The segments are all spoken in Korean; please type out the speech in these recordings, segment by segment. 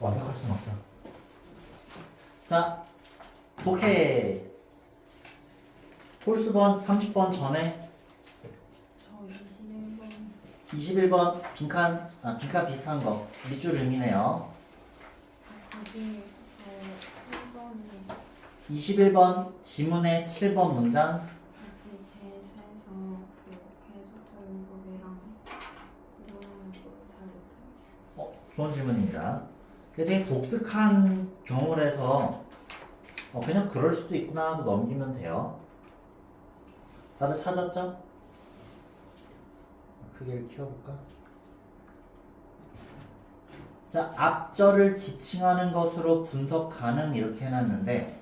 완벽할 순 없어. 자, 독해. 홀수번 30번 전에 저 21번 21번 빈칸, 아, 빈칸 비슷한 거. 밑줄 의미네요. 거기에서 7번에 21번 지문의 7번 문장. 어, 좋은 질문입니다. 되게 독특한 경우라서 어, 그냥 그럴 수도 있구나 하고 넘기면 돼요. 다들 찾았죠? 크기를 키워볼까? 자, 앞절을 지칭하는 것으로 분석 가능 이렇게 해놨는데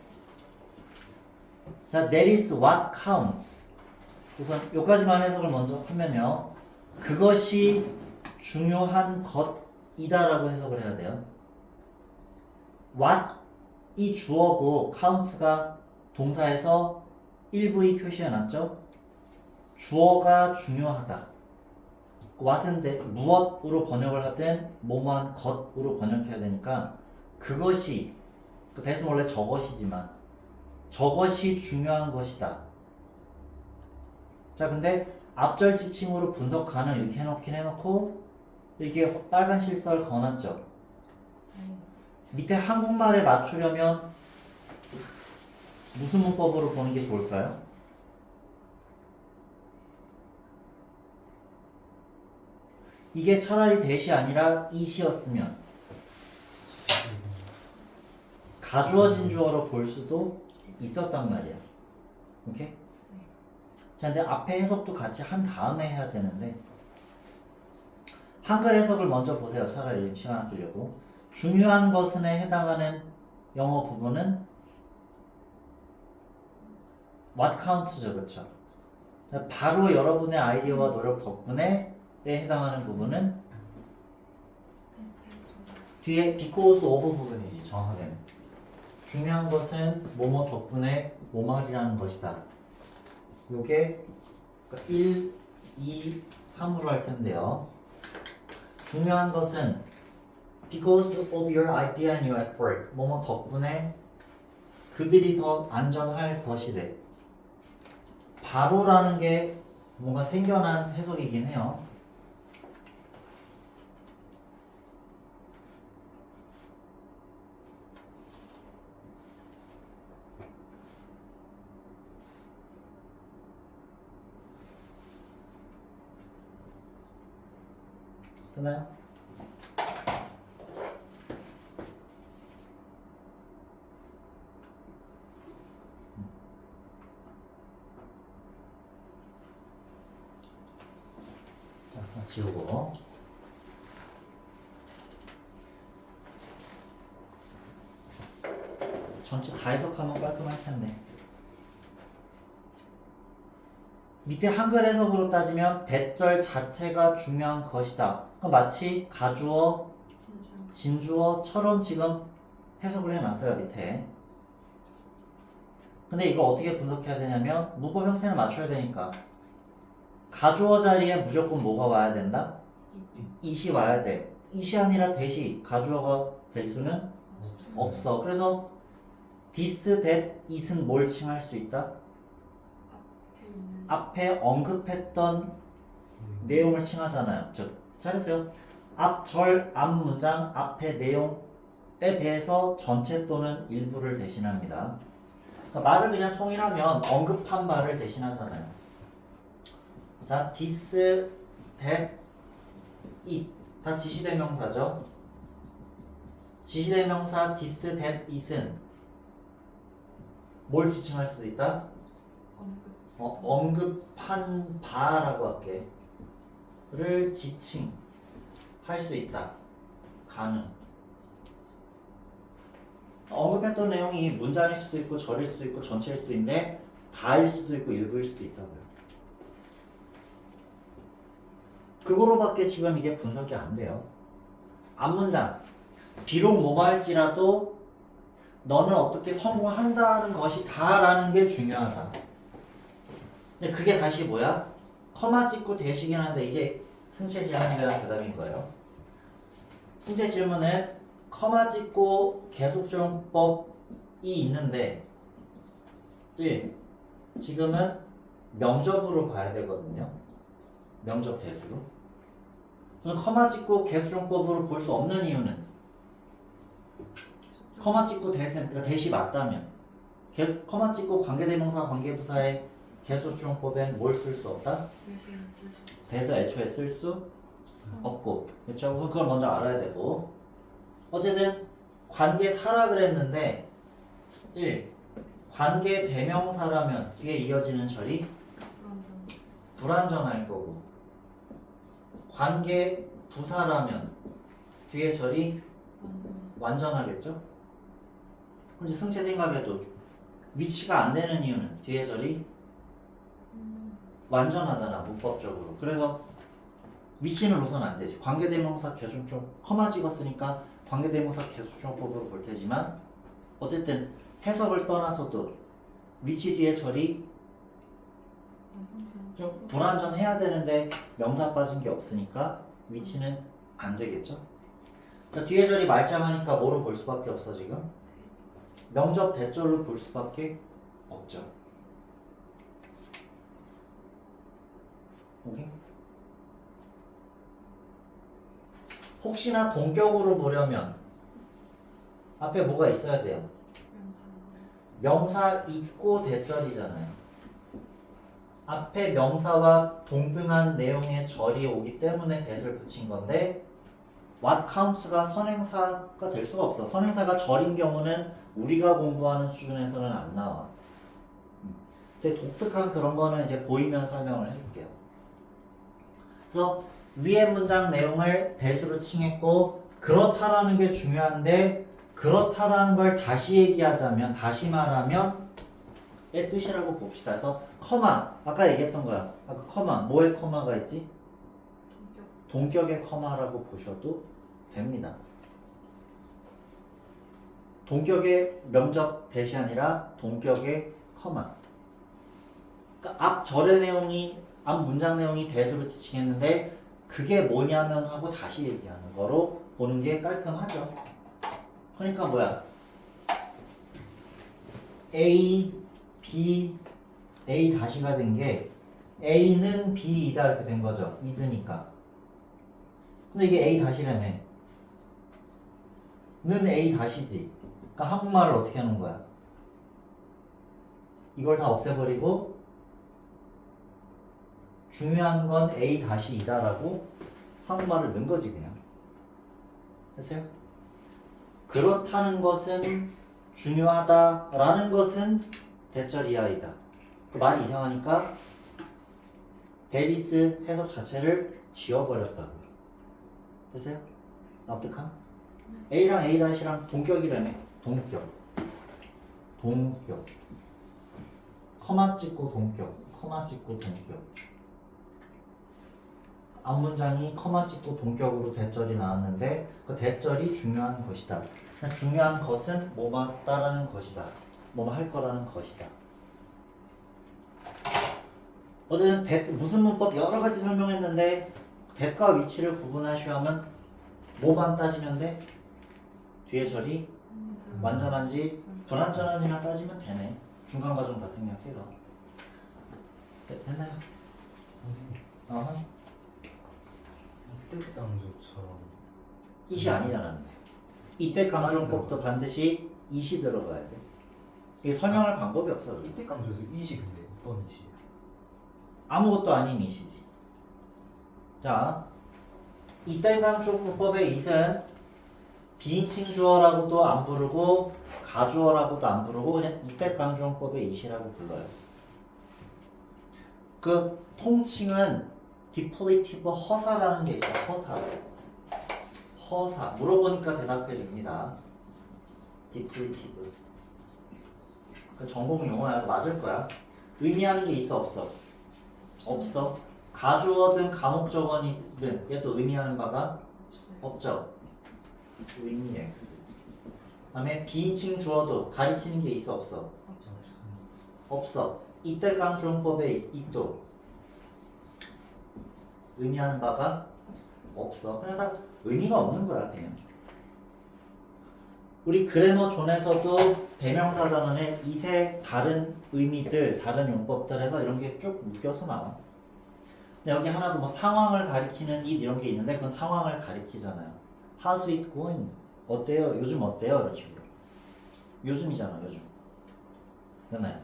자, that is what counts. 우선 여기까지만 해석을 먼저 하면요. 그것이 중요한 것이다라고 해석을 해야 돼요. What이 주어고 counts가 동사에서 일부의 표시해놨죠. 주어가 중요하다. what은 데, 무엇으로 번역을 하든 뭐뭐한 것으로 번역해야 되니까 그것이 그 대신 원래 저것이지만 저것이 중요한 것이다. 자 근데 앞절 지칭으로 분석 가능 이렇게 해놓긴 해놓고 이렇게 빨간 실설 거놨죠. 밑에 한국말에 맞추려면 무슨 문법으로 보는 게 좋을까요? 이게 차라리 대시 아니라 이시였으면 가주어진 주어로 볼 수도 있었단 말이야. 오케이? 자, 근데 앞에 해석도 같이 한 다음에 해야 되는데 한글 해석을 먼저 보세요. 차라리 시간 아끼려고. 중요한 것은에 해당하는 영어 부분은 what counts죠, 그렇죠? 바로 여러분의 아이디어와 노력 덕분에 에 해당하는 부분은 뒤에 because of 부분이지 정확하게는 중요한 것은 뭐뭐 덕분에 뭐말이라는 것이다. 요게 1, 2, 3으로 할 텐데요. 중요한 것은 because of your idea and your effort 뭐뭐 덕분에 그들이 더 안전할 것이래. 바로라는 게 뭔가 생겨난 해석이긴 해요. 되나요? 자, 하나 지우고 전체 다 해석하면 깔끔할 텐데 밑에 한글 해석으로 따지면 대절 자체가 중요한 것이다. 마치 가주어, 진주 진주어처럼 지금 해석을 해놨어요 밑에. 근데 이거 어떻게 분석해야 되냐면 문법 형태를 맞춰야 되니까 가주어 자리에 무조건 뭐가 와야 된다? 이시 와야 돼. 이시 아니라 대시 가주어가 될 수는 없어. 그래서 this, that, it은 뭘 칭할 수 있다? 앞에 앞에 언급했던 내용을 칭하잖아요. 즉, 잘했어요. 앞 절, 앞 문장, 앞의 내용에 대해서 전체 또는 일부를 대신합니다. 그러니까 말을 그냥 통일하면 언급한 말을 대신하잖아요. 자, this, that, it 다 지시대명사죠. 지시대명사 this, that, it은 뭘 지칭할 수도 있다? 어, 언급한 바라고 할게. 를 지칭 할 수 있다. 가능. 언급했던 내용이 문장일 수도 있고 절일 수도 있고 전체일 수도 있는데 다일 수도 있고 일부일 수도 있다고요. 그거로밖에 지금 이게 분석이 안 돼요. 앞문장. 비록 뭐말지라도 너는 어떻게 성공한다는 것이 다라는 게 중요하다. 근데 그게 다시 뭐야? 커마 찍고 대시긴 한데 이제 승채 질문에 대한 대답인 거예요. 승채 질문은 커마 찍고 계속적용법이 있는데 1. 지금은 명접으로 봐야 되거든요. 명접 대수로. 커마 찍고 계속적용법으로 볼 수 없는 이유는 커마 찍고 대신 그러니까 대시 맞다면 개- 커마 찍고 관계대명사 관계부사의 계속적용법엔 뭘 쓸 수 없다? 대서 애초에 쓸 수 없고 그렇죠? 우선 그걸 먼저 알아야 되고 어쨌든 관계사라 그랬는데 1. 관계 대명사라면 뒤에 이어지는 절이 불완전할 거고 관계 부사라면 뒤에 절이 완전하겠죠? 이제 승체 생각해도 위치가 안 되는 이유는 뒤에 절이 완전하잖아 문법적으로 그래서 위치는 우선 안 되지 관계대명사 개수종 커마 찍었으니까 관계대명사 개수종법으로 볼 테지만 어쨌든 해석을 떠나서도 위치 뒤에 절이 좀 불완전해야 되는데 명사 빠진 게 없으니까 위치는 안 되겠죠 자, 뒤에 절이 말짱하니까 뭐로 볼 수밖에 없어 지금 명접 대절로 볼 수밖에 없죠 오케이? 혹시나 동격으로 보려면 앞에 뭐가 있어야 돼요? 명사 있고 대절이잖아요. 앞에 명사와 동등한 내용의 절이 오기 때문에 대를 붙인 건데 what counts가 선행사가 될 수가 없어. 선행사가 절인 경우는 우리가 공부하는 수준에서는 안 나와. 음. 되게 독특한 그런 거는 이제 보이면 설명을 해줄게요. 그래서 위의 문장 내용을 대수로 칭했고 그렇다라는 게 중요한데 그렇다라는 걸 다시 얘기하자면 다시 말하면 의 뜻이라고 봅시다. 그래서 커마 아까 얘기했던 거야. 아까 커마 뭐의 커마가 있지? 동격의 커마라고 보셔도 됩니다. 동격의 명접 대시 아니라 동격의 커마. 그러니까 앞 절의 내용이 앞 문장 내용이 대수로 지칭했는데 그게 뭐냐면 하고 다시 얘기하는 거로 보는 게 깔끔하죠. 그러니까 뭐야? A, B, A 다시가 된 게 A는 B이다 이렇게 된 거죠. 이드니까. 근데 이게 A 다시라며. 는 A 다시지. 그러니까 한국말을 어떻게 하는 거야? 이걸 다 없애버리고 중요한 건 A 다시 이다라고 한국말을 넣은 거지 그냥. 됐어요? 그렇다는 것은 중요하다라는 것은 대절 이하이다. 그 말이 이상하니까 데리스 해석 자체를 지워버렸다고요. 됐어요? 납득함? A랑 A 다시랑 동격이라며. 동격. 동격. 커마 찍고 동격. 커마 찍고 동격. 앞 문장이 커마 찍고 동격으로 대절이 나왔는데 그 대절이 중요한 것이다. 중요한 것은 뭐뭐 따라는 것이다. 뭐뭐 할 거라는 것이다. 어제는 대, 무슨 문법 여러 가지 설명했는데 대과 위치를 구분하셔야 하면 뭐만 따지면 돼? 뒤에 절이 완전한지 불완전한지만 따지면 되네. 중간 과정 다 생략해서. 네, 됐나요? 선생님 어허. 이때 강조처럼 이시 아니잖아. 근데. 이때 강조법도 반드시 이시 들어가야 돼. 이게 설명할 방법이 없어. 이때 강조에서 이시 근데 어떤 이시? 아무것도 아닌 이시지. 자, 이때 강조법의 이은 비인칭 주어라고도 안 부르고 가주어라고도 안 부르고 그냥 이때 강조법의 이시라고 불러요. 그 통칭은 디플리티브 허사라는 게 있어요. 허사. 허사. 물어보니까 대답해 줍니다. 디플리티브. 그 전공 용어야. 맞을 거야. 의미하는 게 있어 없어? 없어. 가주어든 감옥적어든 얘도 의미하는 바가 없죠. 의미 X. 그다음에 비인칭 주어도 가리키는 게 있어 없어? 없어. 이때 강조용법에 이도 의미하는 바가 없어. 그냥 다 의미가 없는 거야 그냥. 우리 그래머 존에서도 대명사 단원의 이세 다른 의미들, 다른 용법들에서 이런 게 쭉 묶여서 나와. 근데 여기 하나도 뭐 상황을 가리키는 it 이런 게 있는데 그건 상황을 가리키잖아요. How's it going? 어때요? 요즘 어때요? 이런 식으로. 요즘이잖아, 요즘. 됐나요?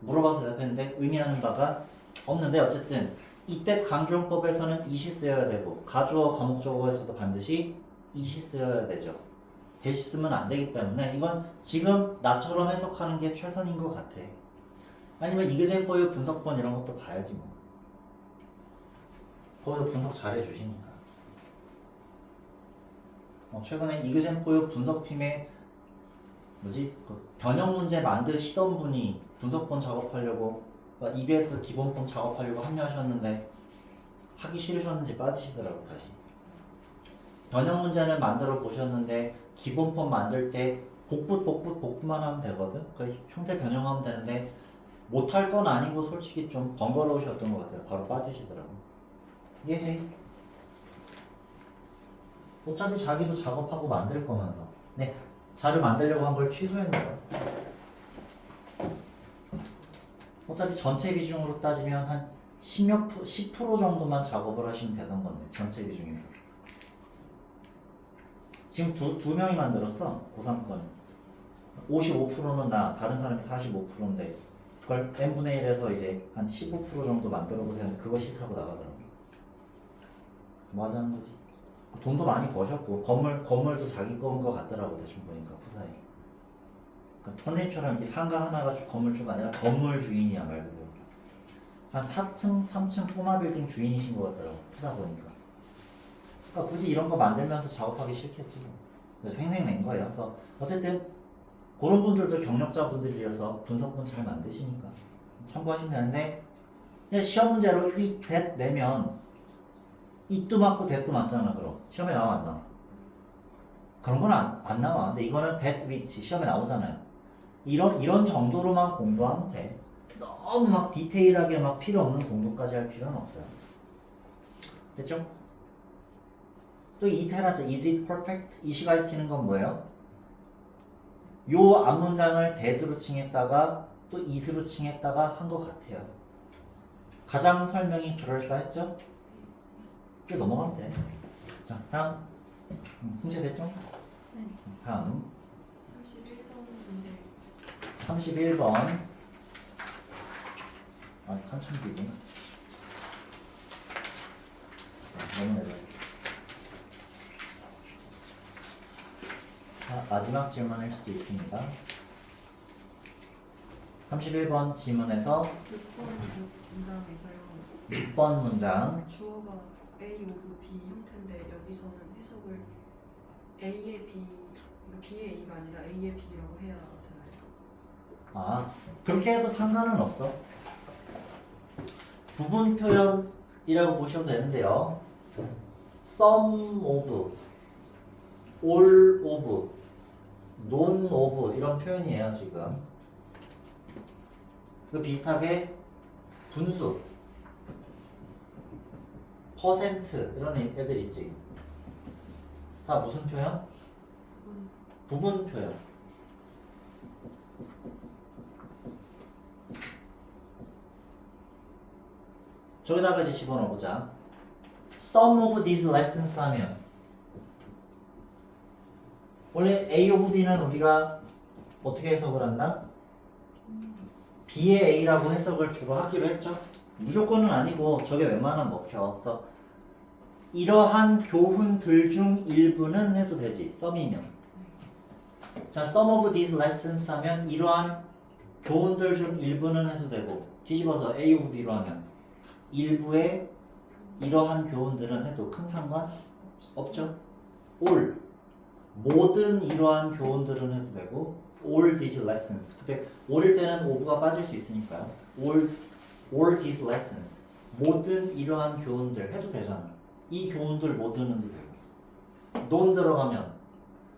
물어봐서 대답했는데 의미하는 바가 없는데 어쨌든 이때 강조용법에서는 it이 쓰여야 되고 가주어 과목적어에서도 반드시 it이 쓰여야 되죠. 대시 쓰면 안 되기 때문에 이건 지금 나처럼 해석하는 게 최선인 것 같아. 아니면 이그젠포유 분석본 이런 것도 봐야지 뭐. 거기서 분석 잘 해주시니까. 어, 최근에 이그젠포유 분석팀에 뭐지 그 변형 문제 만드시던 분이 분석본 작업하려고 그러니까 EBS 기본본 작업하려고 합류하셨는데 하기 싫으셨는지 빠지시더라고 다시. 변형 문제는 만들어 보셨는데 기본폰 만들 때 복붙 복붙 복붙만 하면 되거든. 그 형태 변형하면 되는데 못할 건 아니고 솔직히 좀 번거로우셨던 것 같아요. 바로 빠지시더라고. 예해. 어차피 자기도 작업하고 만들 거면서. 네. 자료 만들려고 한 걸 취소했네요. 어차피 전체 비중으로 따지면 한 10몇 프로, 10% 정도만 작업을 하시면 되던 건데 전체 비중에서. 지금 두, 두 명이 만들었어 고3 거는 55%는 나 다른 사람이 45%인데 그 걸 n분의 1에서 이제 한 15% 정도 만들어 보세요 그거 싫다고 나가더라고 뭐 하자는 거지. 돈도 많이 버셨고 건물, 건물도 자기 거인 거 같더라고 대충 보니까 푸사에 그러니까 선생님처럼 이렇게 상가 하나가 주- 건물주가 아니라 건물 주인이야 말 그대로 한 4층, 3층 꼬마 빌딩 주인이신 것 같더라고 푸사 보니까. 그러니까 굳이 이런 거 만들면서 작업하기 싫겠지 뭐. 그래서 생생 낸 거예요. 그래서 어쨌든 그런 분들도 경력자분들이라서 분석본 잘 만드시니까 참고하시면 되는데 시험 문제로 이, that 내면 이도 맞고 that도 맞잖아 그럼 시험에 나와 안 나와? 그런 건 안 안 나와. 근데 이거는 that which 시험에 나오잖아요. 이런 이런 정도로만 공부하면 돼. 너무 막 디테일하게 막 필요 없는 공부까지 할 필요는 없어요. 됐죠? 또 이테라즈 is it perfect? 이 시 가리키는 건 뭐예요? 요 앞문장을 대수로 칭했다가 또 이수로 칭했다가 한 것 같아요. 가장 설명이 그럴싸했죠? 이게 넘어가면 돼. 자, 다음. 음, 승체 됐죠? 네. 다음. 31번 문제 31번. 아, 한참. 너무 내려. 자, 마지막 질문일 수도 있습니다. 31번 질문에서 6번 문장에서요 6번 문장. 주어가 A 오브 B 형태인데 여기서는 해석을 A의 B 그러니까 B의 A가 아니라 A의 B라고 해야 되나요? 아, 그렇게 해도 상관은 없어. 부분 표현이라고 보셔도 되는데요. some of, all of, non of 이런 표현이에요, 지금. 그 비슷하게 분수, 퍼센트 이런 애들 있지. 다 무슨 표현? 부분 표현. 저기다가 이제 집어넣어보자. Some of these lessons 하면 원래 A of B는 우리가 어떻게 해석을 한다? B의 A라고 해석을 주로 하기로 했죠. 무조건은 아니고 저게 웬만하면 먹혀. 그래서 이러한 교훈들 중 일부는 해도 되지. 썸이면. 자, some of these lessons 하면 이러한 교훈들 중 일부는 해도 되고 뒤집어서 A of B로 하면 일부의 이러한 교훈들은 해도 큰 상관 없죠. all 모든 이러한 교훈들은 해도 되고 all these lessons 근데 all일 때는 of가 빠질 수 있으니까요. all all these lessons 모든 이러한 교훈들 해도 되잖아. 이 교훈들 해도 되고 논 들어가면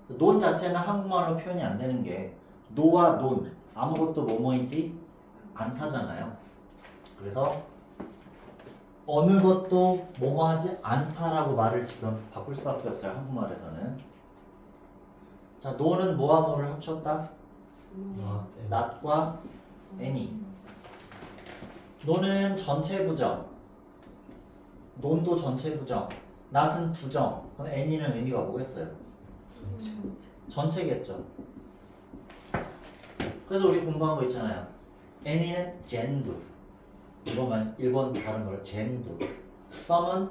논 자체는 한국말로 표현이 안 되는 게 노와 논 아무것도 뭐뭐이지 않다잖아요. 그래서 어느 것도 뭐뭐하지 않다라고 말을 지금 바꿀 수밖에 없어요. 한국말에서는 자, 노는 뭐와 뭐를 합쳤다? 아, 네. not과 any. 노는 전체 부정. 논도 전체 부정. not은 부정. 그럼 any는 의미가 뭐겠어요? 전체. 전체겠죠. 그래서 우리 공부한 거 있잖아요. any는 전부. 이거만 1번 다른 걸 전부. some은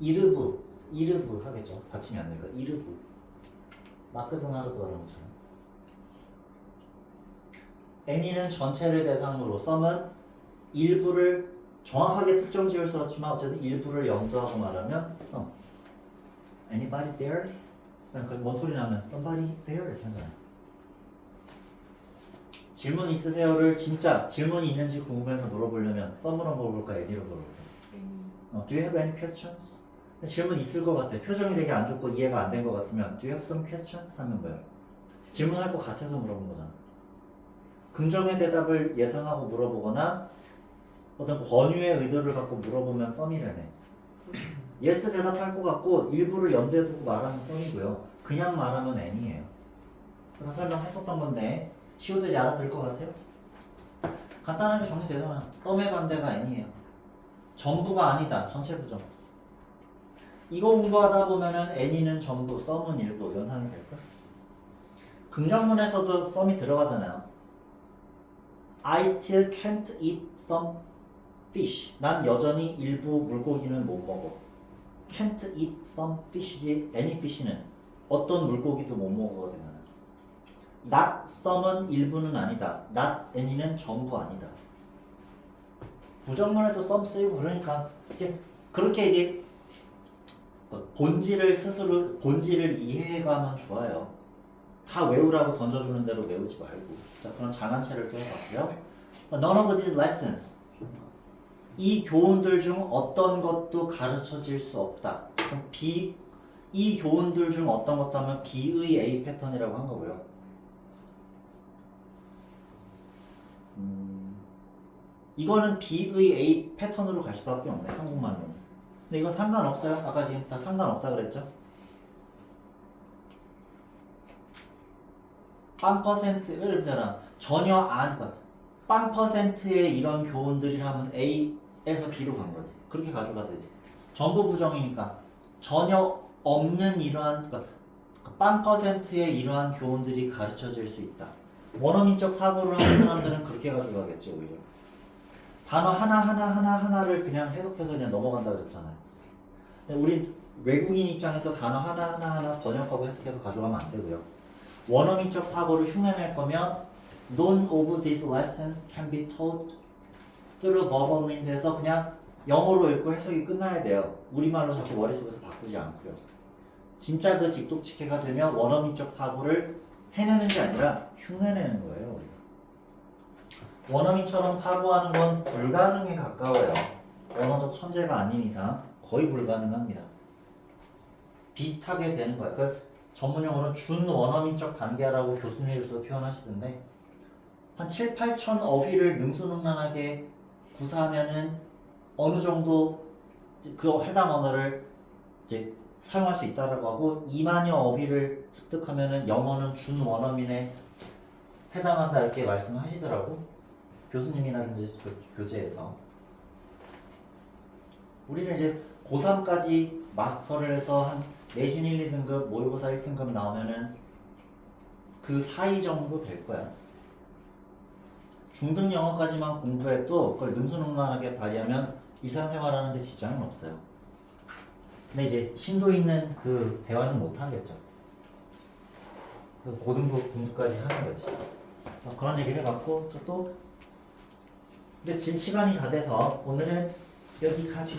일부. 일부 하겠죠. 받침이 안 되니까 일부. 마크도나르도 하는 것처럼. any는 전체를 대상으로 some은 일부를 정확하게 특정 지을 수 없지만 어쨌든 일부를 염두하고 말하면 some. Anybody there? 그러니까 뭔 소리 나면 somebody there 이렇게 하잖아요. 질문 있으세요를 진짜 질문이 있는지 궁금해서 물어보려면 some으로 물어볼까 에디로 물어볼까? 어, do you have any questions? 질문 있을 것 같아. 표정이 되게 안 좋고 이해가 안 된 것 같으면 do you have some questions? 하면 뭐야? 질문할 것 같아서 물어본 거잖아. 긍정의 대답을 예상하고 물어보거나 어떤 권유의 의도를 갖고 물어보면 썸이라네. 예스 대답할 것 같고 일부를 염두에 두고 말하면 썸이고요. 그냥 말하면 N이에요. 다 설명했었던 건데 쉬워되지 알아들 것 같아요? 간단하게 정리되잖아. 썸의 반대가 N이에요. 전부가 아니다. 전체 부정. 이거 공부하다 보면은 N이는 전부, 썸은 일부 연상이 될까? 긍정문에서도 썸이 들어가잖아요. I still can't eat some fish. 난 여전히 일부 물고기는 못 먹어. can't eat some fish지 any fish는 어떤 물고기도 못 먹어가 되잖아요. not some은 일부는 아니다. not any는 전부 아니다. 부정문에도 some 쓰이고 그러니까 이게 그렇게 이제 본질을 스스로 본질을 이해해가면 좋아요. 다 외우라고 던져주는 대로 외우지 말고. 자, 그럼 장한체를 또 해봤고요. None of these lessons. 이 교훈들 중 어떤 것도 가르쳐질 수 없다. 그럼 B 이 교훈들 중 어떤 것도 하면 B의 A 패턴이라고 한 거고요. 음, 이거는 B의 A 패턴으로 갈 수밖에 없네 한국말로는. 근데 이건 상관없어요. 아까 지금 다 상관없다 그랬죠? 빵 퍼센트 그러잖아. 전혀 안 빵 퍼센트의 이런 교훈들이라면 A에서 B로 간 거지. 그렇게 가져가 되지. 전부 부정이니까 전혀 없는 이러한 그러니까 빵 퍼센트의 이러한 교훈들이 가르쳐질 수 있다. 원어민적 사고를 하는 사람들은 그렇게 가져가겠지 오히려. 단어 하나 하나 하나 하나를 그냥 해석해서 그냥 넘어간다 그랬잖아요. 우린 외국인 입장에서 단어 하나 하나 하나 번역하고 해석해서 가져가면 안 되고요. 원어민적 사고를 흉내낼 거면 None of these lessons can be taught through verbal means에서 그냥 영어로 읽고 해석이 끝나야 돼요. 우리말로 자꾸 머릿속에서 바꾸지 않고요. 진짜 그 직독직해가 되면 원어민적 사고를 해내는 게 아니라 흉내내는 거예요. 우리가. 원어민처럼 사고하는 건 불가능에 가까워요. 언어적 천재가 아닌 이상 거의 불가능합니다. 비슷하게 되는 거예요. 그 전문용어로는 준원어민적 단계라고 교수님들도 표현하시던데 한 7, 8천 어휘를 능수능란하게 구사하면은 어느 정도 그 해당 언어를 이제 사용할 수 있다라고 하고 2만여 어휘를 습득하면은 영어는 준원어민에 해당한다 이렇게 말씀하시더라고 교수님이라든지 그 교재에서 우리는 이제 고3까지 마스터를 해서 한 내신 1, 2등급 모의고사 1등급 나오면은 그 사이 정도 될 거야. 중등 영어까지만 공부해도 그걸 능수능란하게 발휘하면 일상생활하는 데 지장은 없어요. 근데 이제 심도 있는 그 대화는 못 하겠죠. 그 고등부 공부까지 하는 거지. 어, 그런 얘기를 해봤고 저또 근데 지금 시간이 다 돼서 오늘은 여기까지.